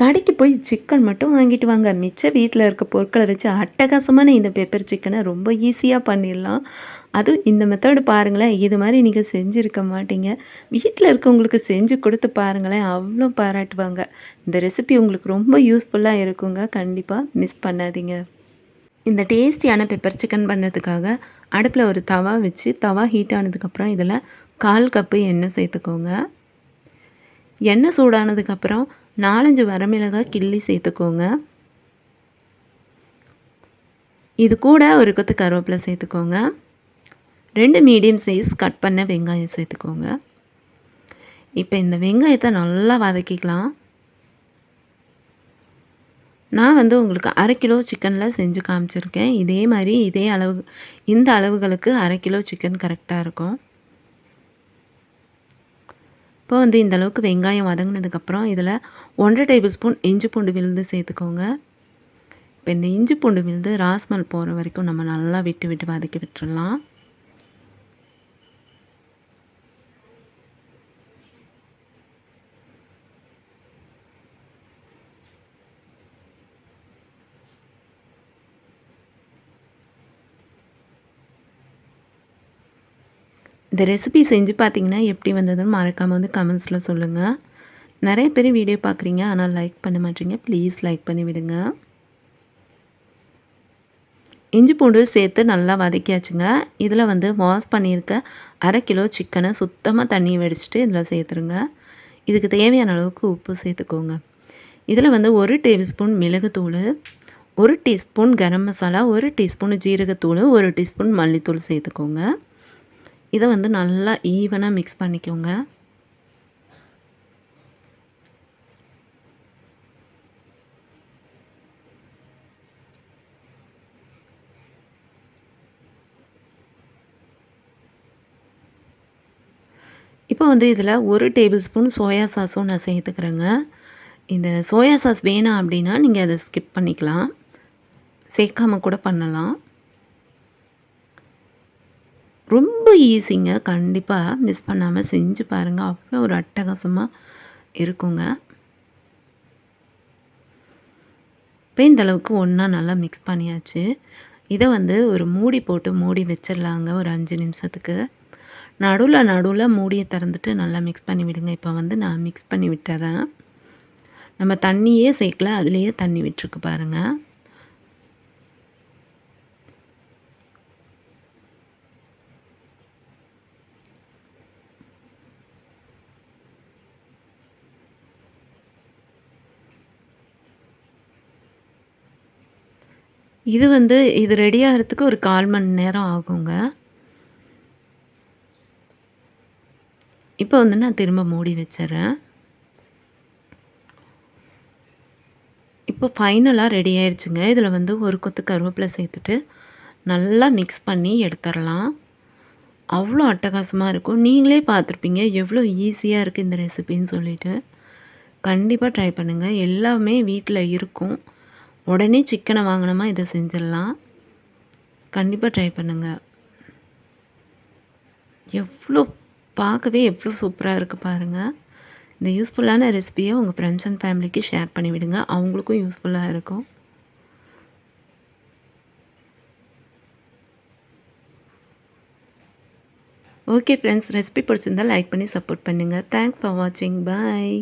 கடைக்கு போய் சிக்கன் மட்டும் வாங்கிட்டு வாங்க. மிச்ச வீட்டில் இருக்க பொருட்களை வச்சு அட்டகாசமான இந்த பெப்பர் சிக்கனை ரொம்ப ஈஸியாக பண்ணிடலாம். அதுவும் இந்த மெத்தடு பாருங்களேன். இது மாதிரி நீங்கள் செஞ்சுருக்க மாட்டீங்க. வீட்டில் இருக்கவங்களுக்கு செஞ்சு கொடுத்து பாருங்களேன். அவ்வளோ பாராட்டுவாங்க. இந்த ரெசிபி உங்களுக்கு ரொம்ப யூஸ்ஃபுல்லாக இருக்குங்க. கண்டிப்பாக மிஸ் பண்ணாதீங்க. இந்த டேஸ்டியான பெப்பர் சிக்கன் பண்ணுறதுக்காக அடுப்பில் ஒரு தவா வச்சு தவா ஹீட் ஆனதுக்கப்புறம் இதில் கால் கப்பு எண்ணெய் சேர்த்துக்கோங்க. எண்ணெய் சூடானதுக்கப்புறம் நாலஞ்சு வரமிளகாய் கிள்ளி சேர்த்துக்கோங்க. இது கூட ஒரு கொத்து கருவேப்பிலை சேர்த்துக்கோங்க. ரெண்டு மீடியம் சைஸ் கட் பண்ண வெங்காயம் சேர்த்துக்கோங்க. இப்போ இந்த வெங்காயத்தை நல்லா வதக்கிக்கலாம். நான் வந்து உங்களுக்கு அரை கிலோ சிக்கனில் செஞ்சு காமிச்சிருக்கேன். இதே மாதிரி இதே அளவு இந்த அளவுகளுக்கு அரை கிலோ சிக்கன் கரெக்டாக இருக்கும். இப்போ வந்து இந்தளவுக்கு வெங்காயம் வதங்கினதுக்கப்புறம் இதில் ஒன்றரை டேபிள் ஸ்பூன் இஞ்சி பூண்டு விழுந்து சேர்த்துக்கோங்க. இப்போ இந்த இஞ்சி பூண்டு விழுந்து ராஸ்மல் போகிற வரைக்கும் நம்ம நல்லா விட்டு விட்டு வதக்கி விட்டுடலாம் இந்த ரெசிபி செஞ்சு பார்த்தீங்கன்னா எப்படி வந்ததுன்னு மறக்காமல் வந்து கமெண்ட்ஸில் சொல்லுங்கள் நிறைய பேர் வீடியோ பார்க்குறீங்க ஆனால் லைக் பண்ண மாட்டீங்க. ப்ளீஸ் லைக் பண்ணி விடுங்க. இஞ்சி பூண்டு சேர்த்து நல்லா வதக்கியாச்சுங்க. இதில் வந்து வாஷ் பண்ணியிருக்க அரை கிலோ சிக்கனை சுத்தமாக தண்ணி வடிச்சிட்டு இதில் சேர்த்துருங்க. இதுக்கு தேவையான அளவுக்கு உப்பு சேர்த்துக்கோங்க. இதில் வந்து ஒரு டேபிள் ஸ்பூன் மிளகுத்தூள் ஒரு டீஸ்பூன் கரம் மசாலா ஒரு டீஸ்பூன் ஜீரகத்தூள் ஒரு டீஸ்பூன் மல்லித்தூள் சேர்த்துக்கோங்க. இதை வந்து நல்லா ஈவனாக மிக்ஸ் பண்ணிக்கோங்க. இப்போ வந்து இதில் ஒரு டேபிள் ஸ்பூன் சோயா சாஸும் நான் சேர்த்துக்கிறேங்க. இந்த சோயா சாஸ் வேணாம் அப்படின்னா நீங்கள் அதை ஸ்கிப் பண்ணிக்கலாம். சேர்க்காமல் கூட பண்ணலாம். ரொம்ப ஈஸிங்க கண்டிப்பாக மிஸ் பண்ணாமல் செஞ்சு பாருங்கள் அவ்வளோ ஒரு அட்டகாசமாக இருக்குங்க. இப்போ இந்தளவுக்கு ஒன்றா நல்லா மிக்ஸ் பண்ணியாச்சு. இதை வந்து ஒரு மூடி போட்டு மூடி வச்சிடலாங்க. ஒரு அஞ்சு நிமிஷத்துக்கு. நடுவில் நடுவில் மூடியை திறந்துட்டு நல்லா மிக்ஸ் பண்ணி விடுங்க. இப்போ வந்து நான் மிக்ஸ் பண்ணி விட்டுறேன். நம்ம தண்ணியே சேர்க்கல. அதுலேயே தண்ணி விட்டுருக்கு பாருங்கள் இது வந்து இது ரெடி ஆகிறதுக்கு ஒரு கால் மணி நேரம் ஆகுங்க. இப்போ வந்து நான் திரும்ப மூடி வச்சிட்றேன் இப்போ ஃபைனலாக ரெடி ஆயிடுச்சுங்க இதில் வந்து ஒரு கொத்து கருவேப்பிலை சேர்த்துட்டு நல்லா மிக்ஸ் பண்ணி எடுத்துடலாம். அவ்வளோ அட்டகாசமாக இருக்கும். நீங்களே பார்த்துருப்பீங்க எவ்வளோ ஈஸியாக இருக்குது இந்த ரெசிபின்னு சொல்லிட்டு. கண்டிப்பாக ட்ரை பண்ணுங்கள் எல்லாமே வீட்டில் இருக்கும். உடனே சிக்கனை வாங்கினோமா இதை செஞ்சிடலாம். கண்டிப்பாக ட்ரை பண்ணுங்கள் எவ்வளோ பார்க்கவே எவ்வளோ சூப்பராக இருக்குது பாருங்கள் இந்த யூஸ்ஃபுல்லான ரெசிபியை உங்கள் ஃப்ரெண்ட்ஸ் அண்ட் ஃபேமிலிக்கு ஷேர் பண்ணிவிடுங்க. அவங்களுக்கும் யூஸ்ஃபுல்லாக இருக்கும். ஓகே ஃப்ரெண்ட்ஸ் ரெசிபி பிடிச்சிருந்தால் லைக் பண்ணி சப்போர்ட் பண்ணுங்கள் தேங்க்ஸ் ஃபார் வாட்சிங் பாய்